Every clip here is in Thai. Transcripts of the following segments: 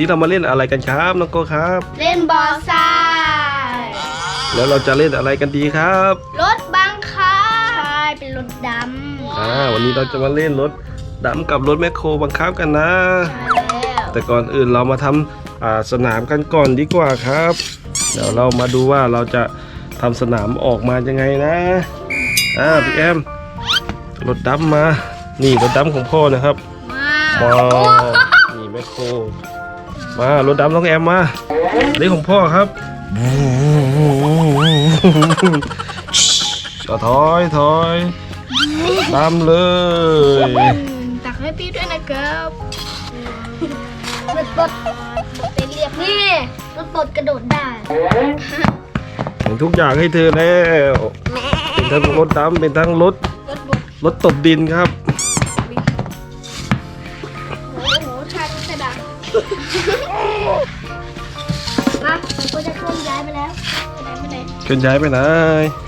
วันนี้เรามาเล่นอะไรกันครับน้องโกครับ เล่นบอลทรายแล้วเราจะเล่นอะไรกันดีครับรถบังคับใช่เป็นรถดำอ่าวันนี้เราจะมาเล่นรถดำกับรถแมคโครบังคับกันนะใช่แล้วแต่ก่อนอื่นเรามาทำอ่าสนามกันก่อนดีกว่าครับ เดี๋ยวเรามาดูว่าเราจะทำสนามออกมายังไงนะอ่าพี่แอมรถดำมา นี่รถดำของพ่อนะครับมาว้าวนี่แมคโคร มารถดำน้องแอมมาเล่ของพ่อครับเอาถอยถอยตามเลยตักให้พี่ด้วยนะครับรถบดเป็นเรียบนี่รถบดกระโดดได้เป็นทุกอย่างให้เธอแล้วเป็นทั้งรถดำเป็นทั้งรถรถบดรถตบดินครับโอ้โหชาติกระดาษ มาก็จะเคลื่อนย้ายไปแล้วไปไหนไปไหนเคลื่อนย้ายไปไหน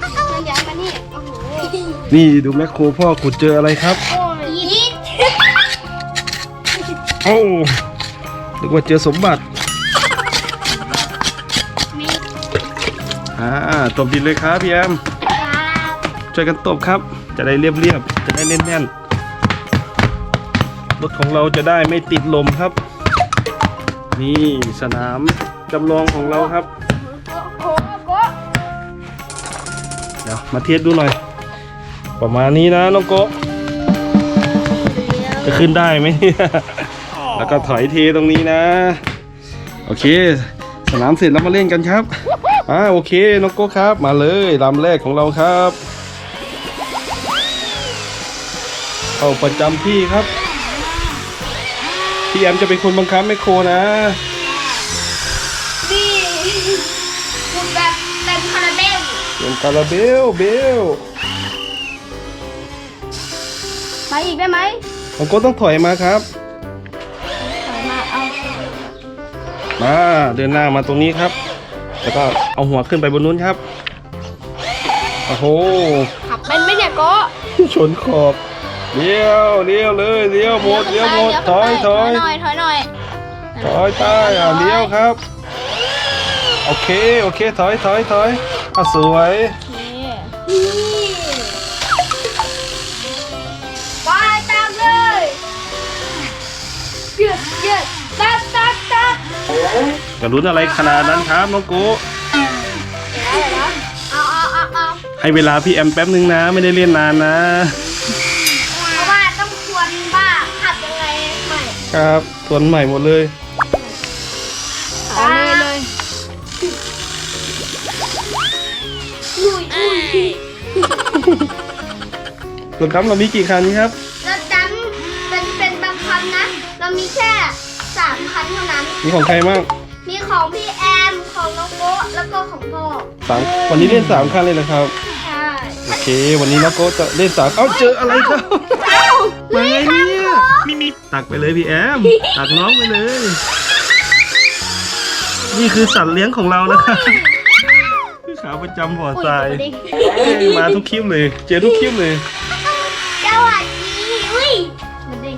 เคลื่อนย้ายมานี่ โอ้โหนี่ดูแมคโครพ่อขุดเจออะไรครับ โอ้ยยีดโอ้นึกว่าเจอสมบัติ มีอ่าตบดินเลยครับพี่แอมครับช่วยกันตบครับ จะได้เรียบๆ จะได้แน่นๆ รถของเราจะได้ไม่ติดลมครับ นี่สนามจำลองของเราครับโอ้โกเดี๋ยวมาเทียบดูหน่อย ประมาณนี้นะน้องโกะจะขึ้นได้ไหมเนี่ยแล้วก็ถอยเทตรงนี้นะ โอเค สนามเสร็จแล้วมาเล่นกันครับอ่าโอเคน้องโกะครับ มาเลยลำแรกของเราครับ เข้าประจำที่ครับ พี่แอมจะเป็นคนบังคับแมคโครนะ นี่คุณแบบเต็มคาราเบลเป็นคาราเบลเบลไปอีกได้ไหมน้องโกะต้องถอยมาครับ ถอยมาเอามาเดินหน้ามาตรงนี้ครับ แล้วก็เอาหัวขึ้นไปบนนู้นครับ โอ้โหขับเป็นไหมเนี่ยโก้ชนขอบ เลี้ยวเลี้ยวเลยเลี้ยวหมดเลี้ยวหมดถอยถอยหน่อยถอยหน่อยถอยใต้อะเลี้ยวครับ โอเคโอเคถอยถอยถอยอะสวยนี่ไปตามเลยเยืดเยืดตัดตัดตัดจะลุ้นอะไรขนาดนั้นครับน้องโกะเอาเอาเอาเอาให้เวลาพี่แอมแป๊บนึงนะ ไม่ได้เล่นนานนะ ครับทวนใหม่หมดเลยเอาเลยเลยอุ้ยอุ้ยรถดำเรามีกี่คันครับ รถดำเป็นเป็นบางคันนะ เรามีแค่สามคันเท่านั้น มีของใครบ้างมีของพี่แอม ของน้องโกะแล้วก็ของพ่อสามวันนี้เล่นสามคันเลยนะครับ ใช่ โอเค วันนี้น้องโกะจะเล่นสามเอ้าเจออะไรครับเอ้ามาไงเนี่ยมีมี ตักไปเลยพี่แอม ตักน้องไปเลย นี่คือสัตว์เลี้ยงของเรานะครับขาประจำบ่อทรายเอ้ยมาทุกคลิปเลย เจอทุกคลิปเลยสวัสดีอุ้ยมันเด้ง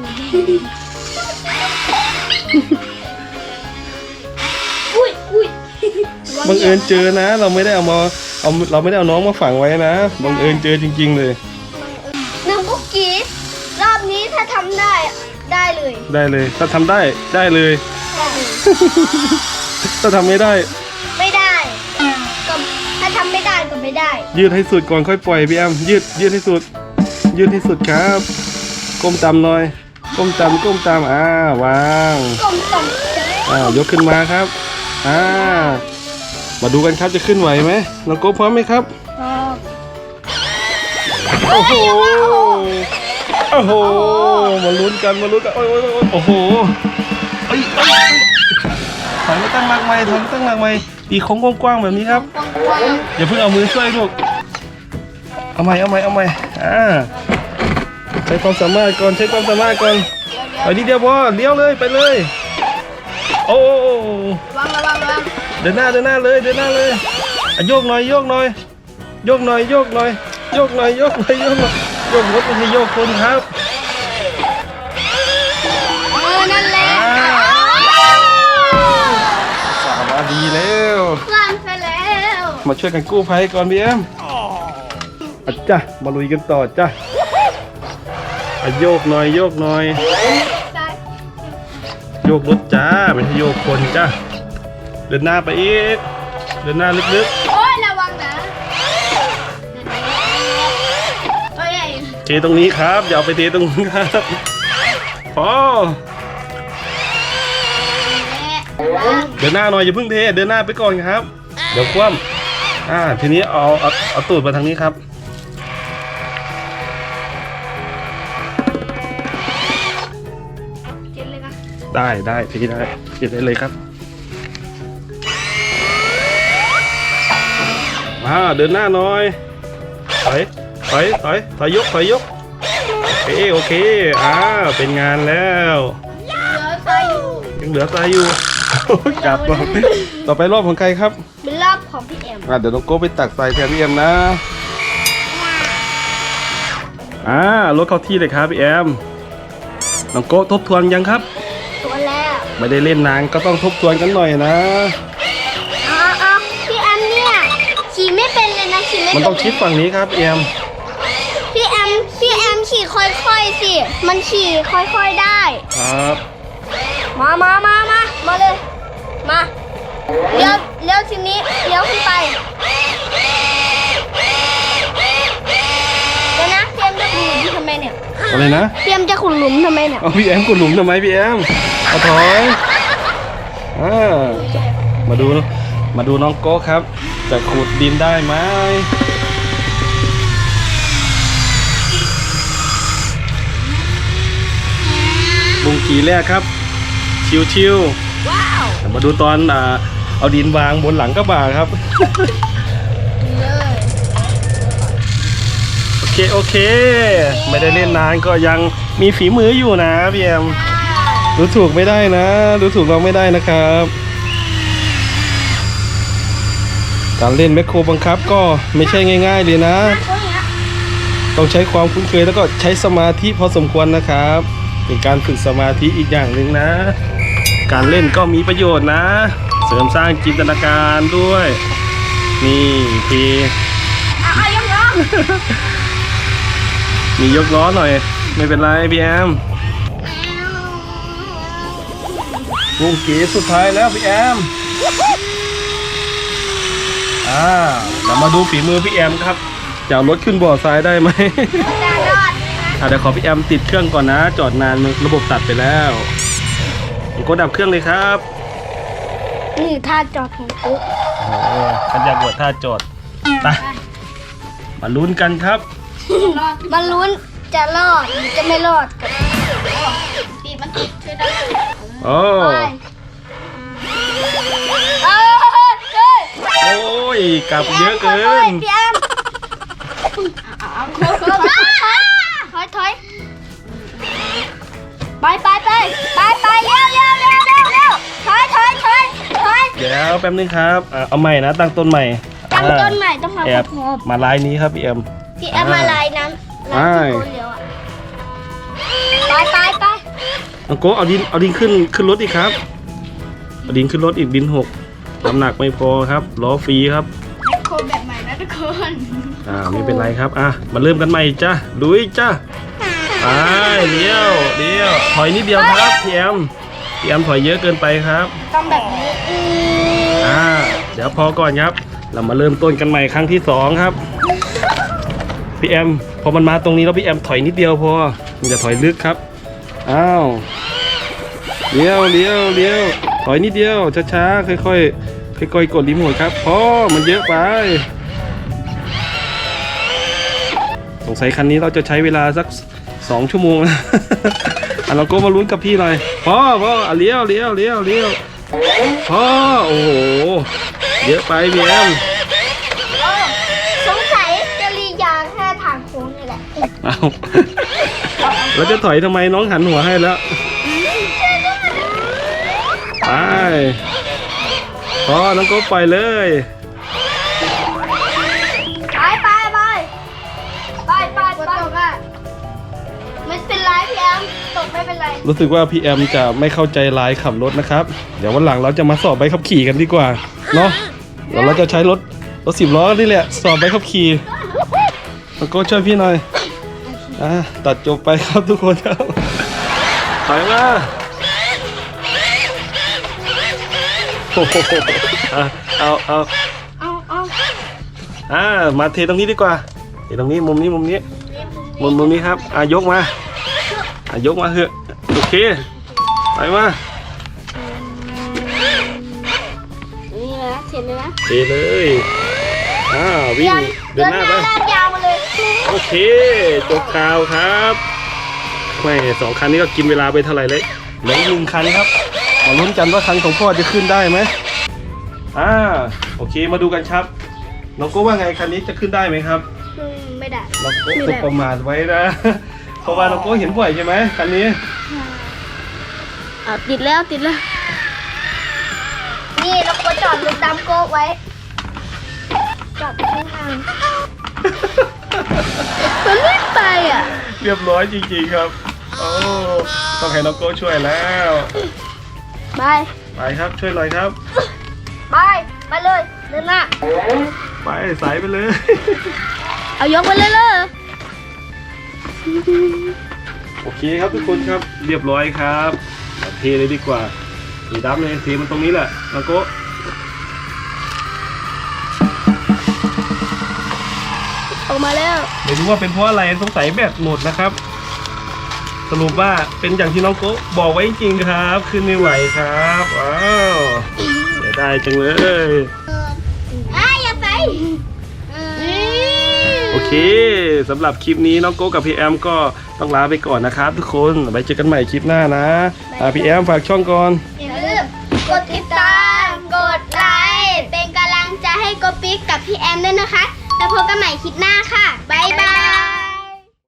อุ้ยอุ้ยบังเอิญเจอนะ เราไม่ได้เอามาเอาเราไม่ได้เอาน้องมาฝังไว้นะบังเอิญเจอจริง ๆ เลย เลยได้เลย ถ้าทำได้ได้เลย ได้เลยถ้าทำไม่ได้ ไม่ได้ก็ถ้าทำไม่ได้ก็ไม่ได้ยืดให้สุดก่อนค่อยปล่อยพี่แอมยืดยืดให้สุด ยืดให้สุดครับ ก้มต่ำหน่อย ก้มต่ำก้มต่ำอ่าวางกลมตรงอ่ายกขึ้นมาครับอ่ามาดูกันครับจะขึ้นไหวไหมน้องโก้พร้อมไหมครับโอ้โหโอ้โห มาลุ้นกัน มาลุ้นกันโอ้ยโอ้ยโอ้ยโอ้โหเอ้ยเอ้ยถอยมาตั้งหลักใหม่ถอยมาตั้งหลักใหม่ตีโค้งกว้างๆแบบนี้ครับกว้างอย่าเพิ่งเอามือช่วยลูก เอาใหม่ เอาใหม่ เอาใหม่ อ่า ใช้ความสามารถก่อน ใช้ความสามารถก่อนไปนิดเดียวพอเลี้ยวเลย ไปเลย โอ้โอ้โอ้วางระวังระวังเดินหน้า เดินหน้าเลย เดินหน้าเลยอะโยกหน่อย โยกหน่อย โยกหน่อย โยกหน่อย โยกหน่อย โยกหน่อยโยกหน่อย โยกรถมันไม่โยกคนครับนั่นแหละสาวาดีแล้ว ล้านไปแล้วมาช่วยกันกู้ภัยก่อนพี่เอ็มอะจ้ะมาลุยกันต่อจ้ะโยกหน่อยโยกหน่อยโยกรถจ้าไม่ใช่โยกคนจ้าเดินหน้าไปอีก เดินหน้าลึกๆ เทตรงนี้ครับอย่าเอาไปเทตรงนู้นครับพอเดินหน้าหน่อยอย่าเพิ่งเทเดินหน้าไปก่อนครับ เดี๋ยวคว่ำอ่าทีนี้เอาเอาเอาตูดมาทางนี้ครับเจ็ดเลยนะได้ได้ทีนี้ได้เก็บได้เลยครับมาเดินหน้าหน่อยถอย ถอยถอยถอยยกถอยยกโอเคโอเคอ่าเป็นงานแล้วเหลือใครอยู่ยังเหลือทรายอยู่กลับก่อนต่อไปรอบของใครครับเป็นรอบของพี่เอ็มอะเดี๋ยวน้องโก้ไปตักทรายแทนพี่เอ็มนะอ่ารถเข้าที่เลยครับพี่แอมน้องโก้ทบทวนยังครับตัวแล้วไม่ได้เล่นนานก็ต้องทบทวนกันหน่อยนะอ๋ออ๋อพี่แอมเนี่ยขี่ไม่เป็นเลยนะขี่ไม่มันเป็นต้องชิดฝั่งนี้ครับพี่แอมพี่แอม พี่แอมขี่ค่อยๆสิ มันขี่ค่อยๆได้ ครับ มามามามามาเลย มาเลี้ยวเลี้ยวทีนี้เลี้ยวขึ้นไป เดี๋ยวนะเตรียมจะขุดหลุมทำไมเนี่ยอะไรนะเตรียมจะขุดหลุมทำไมเนี่ย เอาพี่แอมกดหลุมทำไมพี่แอมเอาถอยอ่ามาดู มาดูน้องโก้ครับ จะขุดดินได้ไหม บุงกีแรกครับ ชิวว้าวๆมาดูตอนอ่าเอาดินวางบนหลังกระบะครับเลยโอเค โอเค ไม่ได้เล่นนานก็ยังมีฝีมืออยู่นะพี่แอมดูถูกไม่ได้นะ ดูถูกเราไม่ได้นะครับ การเล่นแมคโครบังคับก็ไม่ใช่ง่าย ๆ เลยนะตัวเนี้ยต้องใช้ความคุ้นเคยแล้วก็ใช้สมาธิพอสมควรนะครับ เป็นการฝึกสมาธิอีกอย่างหนึ่งนะ การเล่นก็มีประโยชน์นะ เสริมสร้างจินตนาการด้วย นี่พีเอาเอายกยกมียกล้อหน่อย ไม่เป็นไรพี่แอมวงเก๋สุดท้ายแล้วพี่แอมอ่าเดี๋ยวมาดูฝีมือพี่แอมครับจะรถขึ้นบ่อทรายได้ไหม เดี๋ยวขอพี่แอมติดเครื่องก่อนนะ จอดนานระบบตัดไปแล้วผมก็ดับเครื่องเลยครับนี่ท่าจอดของปุ๊กโอ้ขันอยากบวชท่าจอดไปมาลุ้นกันครับมันลุ้นจะรอดหรือจะไม่รอดกับตีมันติดช่วยได้โอ้ไปเอ้ยเฮ้ยโอ้ยกลับเยอะเกิค่อยนๆพี่แอม ไปไปไปไปไปเร็วเร็วเร็วเร็วเร็วถอยถอยถอยถอยเดี๋ยวแป๊บนึงครับอะเอาใหม่นะตั้งต้นใหม่ตั้งอ่าต้นใหม่ต้องมาแอบพบมาลายนี้ครับพี่แอมพี่แอมมาลายน้ำใช่น้ำที่โกนเร็วอะไปไปไปน้องโก้เอาดินเอาดินขึ้นขึ้นรถอีกครับเอาดินขึ้นรถอีกดินหกน้ำหนักไม่พอครับล้อฟรีครับโคแบบใหม่นะทุกคนอ่าไม่เป็นไรครับอะมาเริ่มกันใหม่จ้ะลุยจ้ะ ไปเดียวเดียวถอยนิดเดียวครับพี่แอมพี่แอมถอยเยอะเกินไปครับต้องแบบนี้อืมอ่าเดี๋ยวพอก่อนครับ เรามาเริ่มต้นกันใหม่ครั้งที่สองครับพี่แอมพอมันมาตรงนี้แล้วพี่แอมถอยนิดเดียวพอมันจะถอยลึกครับอ้าวเลี้ยวเลี้ยวเลี้ยวถอยนิดเดียวช้าๆค่อยๆค่อยๆกดรีโมทครับพอมันเยอะไปสงสัยคันนี้เราจะใช้เวลาสัก สองชั่วโมงนะอะเราก็มาลุ้นกับพี่หน่อยพ่อพ่ออะเลี้ยวเลี้ยวเลี้ยวเลี้ยวพ่อโอ้โหเยอะไปพี่แอมโอ้สงสัยจะรียางแค่ทางโค้งนี่แหละเอาเราจะถอยทำไมน้องหันหัวให้แล้วไปพ่อน้องก็ไปเลย เป็นไรรู้สึกว่าพี่แอมจะไม่เข้าใจลายขับรถนะครับ เดี๋ยววันหลังเราจะมาสอบใบขับขี่กันดีกว่าเนาะเดี๋ยวเราจะใช้รถรถสิบล้อนี่แหละสอบไปขับขี่น้องโก้ช่วยพี่หน่อยอะตัดจบไปครับทุกคนครับถอยมาโอ้โหอะเอาเอาเอาเอาอ่ามาเทตรงนี้ดีกว่าเทตรงนี้มุมนี้มุมนี้มุมมุมนี้ครับอะยกมาอะ ยกมาเถอะ โอเค ไปมานี่นะเห็นเลยนะเทเลยอ่าวิ่งเดินหน้าไป ลากยาวมาเลยโอเค จบข่าวครับแม่สองคันนี้ก็กินเวลาไปเท่าไหร่เลยเหลืออีกหนึ่งคันครับมาลุ้นกันว่าคันของพ่อจะขึ้นได้ไหมอ่าโอเคมาดูกันครับน้องโก้ว่าไงคันนี้จะขึ้นได้ไหมครับ อืมไม่ได้น้องโก้ตกประมาทไว้นะ เพราะว่าน้องโก้เห็นบ่อยใช่ไหมคันนี้ อะติดแล้วติดแล้ว นี่เราก็จอดรถดำโก้ไว้ จอดข้างทางมันไม่ไปอะ เรียบร้อยจริงๆครับโอ้ต้องให้น้องโก้ช่วยแล้วไป ไปครับช่วยหน่อยครับ ไป ไปเลย เดินหน้าไปสายไปเลย เอายกไปเลยเลย โอเคครับทุกคนครับเรียบร้อยครับเอาเทเลยดีกว่าสีดำเลยเทมันตรงนี้แหละน้องโก้ออกมาแล้วไม่รู้ว่าเป็นเพราะอะไรสงสัยแบตหมดนะครับ สรุปว่าเป็นอย่างที่น้องโก้บอกไว้จริงครับ ขึ้นไม่ไหวครับว้าวเสียดายจังเลยอ่าอย่าไปนี่โอ เคสำหรับคลิปนี้น้องโก้กับพี่แอมก็ต้องลาไปก่อนนะครับ ทุกคนไว้เจอกันใหม่คลิปหน้านะอ่าพี่แอมฝากช่องก่อน อย่าลืมกดติดตาม กดไลค์ เป็นกำลังใจให้โกปิกกับพี่แอมด้วยนะคะ แล้วพบกันใหม่คลิปหน้าค่ะ บ๊ายบาย